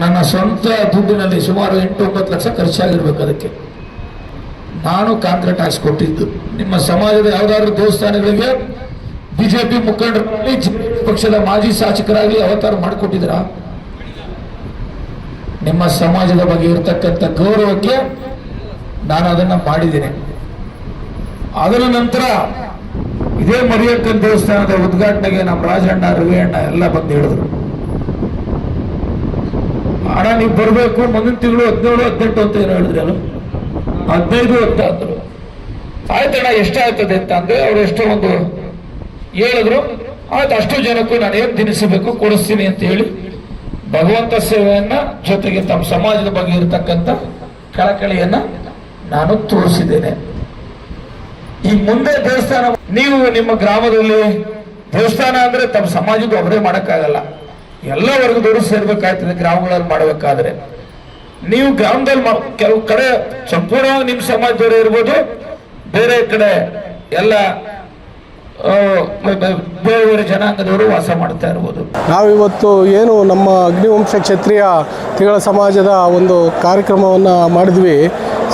ನನ್ನ ಸ್ವಂತ ದುಡ್ಡಿನಲ್ಲಿ ಸುಮಾರು ಎಂಟು ಒಂಬತ್ತು ಲಕ್ಷ ಖರ್ಚಾಗಿರ್ಬೇಕು ಅದಕ್ಕೆ. ನಾನು ಕಾಂಕ್ರೀಟ್ ಹಾಕ್ಸ್ಕೊಟ್ಟಿದ್ದು. ನಿಮ್ಮ ಸಮಾಜದ ಯಾವುದಾದ್ರೂ ದೇವಸ್ಥಾನಗಳಿಗೆ ಬಿಜೆಪಿ ಮುಖಂಡರಲ್ಲಿ ಪಕ್ಷದ ಮಾಜಿ ಶಾಸಕರಾಗಿ ಅವತಾರ ಮಾಡಿಕೊಟ್ಟಿದ್ರ ನಿಮ್ಮ ಸಮಾಜದ ಬಗ್ಗೆ ಇರತಕ್ಕಂಥ ಗೌರವಕ್ಕೆ ನಾನು ಅದನ್ನ ಮಾಡಿದ್ದೇನೆ. ಅದರ ನಂತರ ಇದೇ ಮರಿಯಕ್ಕನ್ ದೇವಸ್ಥಾನದ ಉದ್ಘಾಟನೆಗೆ ನಮ್ಮ ರಾಜಣ್ಣ, ರವಿಯಣ್ಣ ಎಲ್ಲ ಬಂದು ಹೇಳಿದ್ರು. ಅಣ್ಣ ನೀವು ಬರಬೇಕು ಮುಂದಿನ ತಿಂಗಳು ಹದಿನೇಳು, ಹದಿನೆಂಟು ಅಂತ ಏನೋ ಹೇಳಿದ್ರಿ ಅಲ್ಲ ಹದಿನೈದು ಅಂತ ಅಂದ್ರು ಆಯ್ತಣ್ಣ ಎಷ್ಟಾಗ್ತದೆ ಅಂತ ಅಂದ್ರೆ ಅವ್ರು ಎಷ್ಟೋ ಒಂದು ಹೇಳಿದ್ರು. ಆಯ್ತು, ಅಷ್ಟು ಜನಕ್ಕೂ ನಾನು ಏನ್ ತಿನ್ನಿಸಬೇಕು, ಕೊಡಿಸ್ತೀನಿ ಅಂತ ಹೇಳಿ ಭಗವಂತ ಸೇವೆಯನ್ನ ಜೊತೆಗೆ ತಮ್ಮ ಸಮಾಜದ ಬಗ್ಗೆ ಇರತಕ್ಕಂತ ಕಳಕಳಿಯನ್ನ ನಾನು ತೋರಿಸಿದ್ದೇನೆ. ಈ ಮುಂದೆ ದೇವಸ್ಥಾನ, ನೀವು ನಿಮ್ಮ ಗ್ರಾಮದಲ್ಲಿ ದೇವಸ್ಥಾನ ಅಂದ್ರೆ ತಮ್ಮ ಸಮಾಜದ ಒಬ್ಬರೇ ಮಾಡಕ್ಕಾಗಲ್ಲ. ಎಲ್ಲ ವರ್ಗದವರು ಸೇರ್ಬೇಕಾಯ್ತದೆ ಗ್ರಾಮಗಳಲ್ಲಿ ಮಾಡಬೇಕಾದ್ರೆ. ನೀವು ಗ್ರಾಮದಲ್ಲಿ ಕೆಲವು ಕಡೆ ಸಂಪೂರ್ಣವಾಗಿ ನಿಮ್ಮ ಸಮಾಜದವರೇ ಇರ್ಬೋದು, ಬೇರೆ ಕಡೆ ಎಲ್ಲ ಬೇರೆ ಜನಾಂಗದವರು ವಾಸ ಮಾಡ್ತಾ ಇರ್ಬೋದು. ನಾವಿವತ್ತು ಏನು ನಮ್ಮ ಅಗ್ನಿವಂಶ ಕ್ಷತ್ರಿಯ ತಿಗಳ ಸಮಾಜದ ಒಂದು ಕಾರ್ಯಕ್ರಮವನ್ನು ಮಾಡಿದ್ವಿ.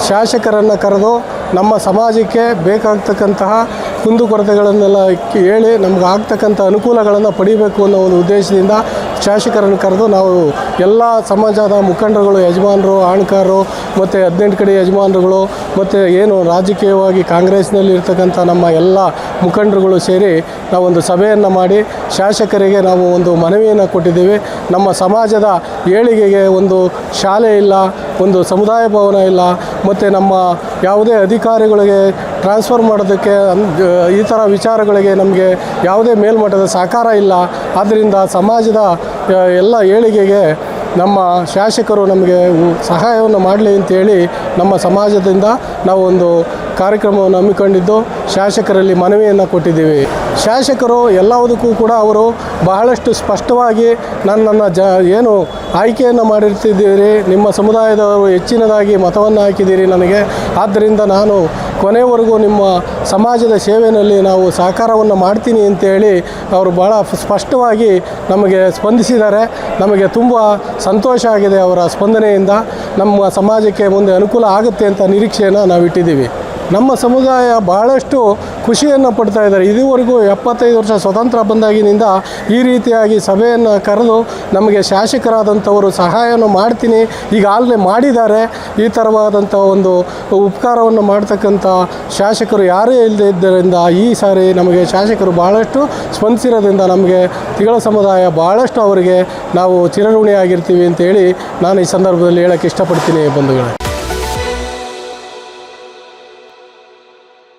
ಶಾಸಕರನ್ನು ಕರೆದು ನಮ್ಮ ಸಮಾಜಕ್ಕೆ ಬೇಕಾಗ್ತಕ್ಕಂತಹ ಕುಂದುಕೊರತೆಗಳನ್ನೆಲ್ಲ ಹೇಳಿ ನಮ್ಗೆ ಆಗ್ತಕ್ಕಂಥ ಅನುಕೂಲಗಳನ್ನು ಪಡಿಬೇಕು ಅನ್ನೋ ಒಂದು ಉದ್ದೇಶದಿಂದ ಶಾಸಕರನ್ನು ಕರೆದು ನಾವು ಎಲ್ಲ ಸಮಾಜದ ಮುಖಂಡರುಗಳು, ಯಜಮಾನರು ಆಣ್ಕಾರರು ಮತ್ತು ಹದಿನೆಂಟು ಕಡೆ ಯಜಮಾನರುಗಳು, ಮತ್ತು ಏನು ರಾಜಕೀಯವಾಗಿ ಕಾಂಗ್ರೆಸ್ನಲ್ಲಿ ಇರ್ತಕ್ಕಂಥ ನಮ್ಮ ಎಲ್ಲ ಮುಖಂಡರುಗಳು ಸೇರಿ ನಾವೊಂದು ಸಭೆಯನ್ನು ಮಾಡಿ ಶಾಸಕರಿಗೆ ನಾವು ಒಂದು ಮನವಿಯನ್ನು ಕೊಟ್ಟಿದ್ದೀವಿ. ನಮ್ಮ ಸಮಾಜದ ಏಳಿಗೆಗೆ ಒಂದು ಶಾಲೆ ಇಲ್ಲ, ಒಂದು ಸಮುದಾಯ ಭವನ ಇಲ್ಲ ಮತ್ತು ನಮ್ಮ ಯಾವುದೇ ಅಧಿಕಾರಿಗಳಿಗೆ ಟ್ರಾನ್ಸ್ಫರ್ ಮಾಡೋದಕ್ಕೆ ಈ ಥರ ವಿಚಾರಗಳಿಗೆ ನಮಗೆ ಯಾವುದೇ ಮೇಲ್ಮಟ್ಟದ ಸಹಕಾರ ಇಲ್ಲ. ಆದ್ದರಿಂದ ಸಮಾಜದ ಎಲ್ಲ ಏಳಿಗೆಗೆ ನಮ್ಮ ಶಾಸಕರು ನಮಗೆ ಸಹಾಯವನ್ನು ಮಾಡಲಿ ಅಂತೇಳಿ ನಮ್ಮ ಸಮಾಜದಿಂದ ನಾವು ಒಂದು ಕಾರ್ಯಕ್ರಮವನ್ನು ಹಮ್ಮಿಕೊಂಡಿದ್ದು ಶಾಸಕರಲ್ಲಿ ಮನವಿಯನ್ನು ಕೊಟ್ಟಿದ್ದೀವಿ. ಶಾಸಕರು ಎಲ್ಲವುದಕ್ಕೂ ಕೂಡ ಅವರು ಬಹಳಷ್ಟು ಸ್ಪಷ್ಟವಾಗಿ ನನ್ನನ್ನು ಜ, ಏನು ಆಯ್ಕೆಯನ್ನು ಮಾಡಿರ್ತಿದ್ದೀರಿ, ನಿಮ್ಮ ಸಮುದಾಯದವರು ಹೆಚ್ಚಿನದಾಗಿ ಮತವನ್ನು ಹಾಕಿದ್ದೀರಿ ನನಗೆ. ಆದ್ದರಿಂದ ನಾನು ಕೊನೆವರೆಗೂ ನಿಮ್ಮ ಸಮಾಜದ ಸೇವೆಯಲ್ಲಿ ನಾವು ಸಹಕಾರವನ್ನು ಮಾಡ್ತೀನಿ ಅಂತೇಳಿ ಅವರು ಭಾಳ ಸ್ಪಷ್ಟವಾಗಿ ನಮಗೆ ಸ್ಪಂದಿಸಿದ್ದಾರೆ. ನಮಗೆ ತುಂಬ ಸಂತೋಷ ಆಗಿದೆ ಅವರ ಸ್ಪಂದನೆಯಿಂದ. ನಮ್ಮ ಸಮಾಜಕ್ಕೆ ಮುಂದೆ ಅನುಕೂಲ ಆಗುತ್ತೆ ಅಂತ ನಿರೀಕ್ಷೆಯನ್ನು ನಾವು ಇಟ್ಟಿದ್ದೀವಿ ನಮ್ಮ ಸಮುದಾಯ ಬಹಳಷ್ಟು ಖುಷಿಯನ್ನು ಪಡ್ತಾ ಇದ್ದಾರೆ. ಇದುವರೆಗೂ ಎಪ್ಪತ್ತೈದು ವರ್ಷ ಸ್ವತಂತ್ರ ಬಂದಾಗಿನಿಂದ ಈ ರೀತಿಯಾಗಿ ಸಭೆಯನ್ನು ಕರೆದು ನಮಗೆ ಶಾಸಕರಾದಂಥವರು ಸಹಾಯವನ್ನು ಮಾಡ್ತೀನಿ. ಈಗಾಗಲೇ ಮಾಡಿದ್ದಾರೆ. ಈ ಥರವಾದಂಥ ಒಂದು ಉಪಕಾರವನ್ನು ಮಾಡ್ತಕ್ಕಂಥ ಶಾಸಕರು ಯಾರೇ ಇಲ್ಲದೆ ಇದ್ದರಿಂದ ಈ ಸಾರಿ ನಮಗೆ ಶಾಸಕರು ಬಹಳಷ್ಟು ಸ್ಪಂದಿಸಿರೋದ್ರಿಂದ ನಮಗೆ ತಿಗಳ ಸಮುದಾಯ ಬಹಳಷ್ಟು ಅವರಿಗೆ ನಾವು ಚಿರಋಣಿಯಾಗಿರ್ತೀವಿ ಅಂತೇಳಿ ನಾನು ಈ ಸಂದರ್ಭದಲ್ಲಿ ಹೇಳೋಕ್ಕೆ ಇಷ್ಟಪಡ್ತೀನಿ ಬಂಧುಗಳೇ.